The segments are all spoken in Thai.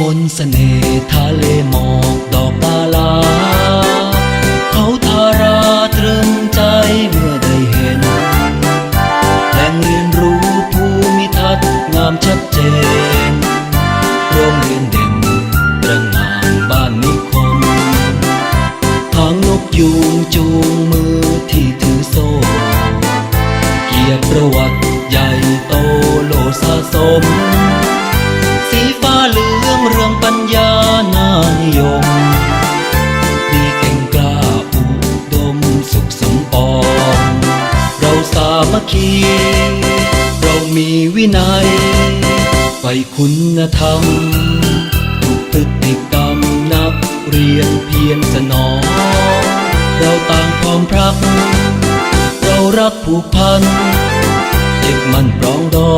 มนเสน่ห์ทะเลหมอกดอกดาลา เขาทาราตรึงใจเมื่อได้เห็นแหล่งเรียนรู้ภูมิทัศน์งามชัดเจนโรงเรียนเด่นระงามบ้านนิคมทางนกยูงจูงมือที่ถือโซ่เกียรติประวัติใหญ่โตโลสะสม ยมดีเก่งกล้าอุดมสุขสมปอง เราสามัคคี เรามีวินัย ไปคุณธรรมทุกพฤติกรรมนักเรียนเพียรสนอง เราต่างพร้อมพรัก เรารักผูกพันยึดมั่นปรองดอง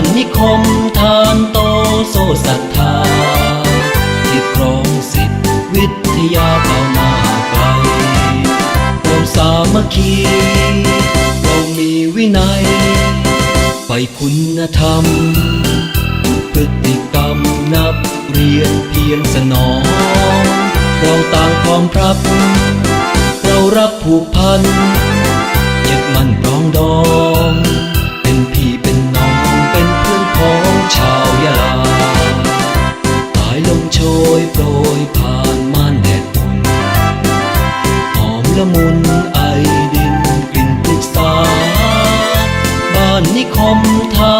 านนิคมทานโตโซศรัทธาที่ครองสิทธิวิทยาก้าวหน้าไกลเราสามัคคี เรามีวินัย ไปคุณธรรม พฤติกรรมนักเรียนเพียรสนอง เราต่างพร้อมพรับ เรารักผูกพันยึดมั่นปรองดองเป็น นิคมไทย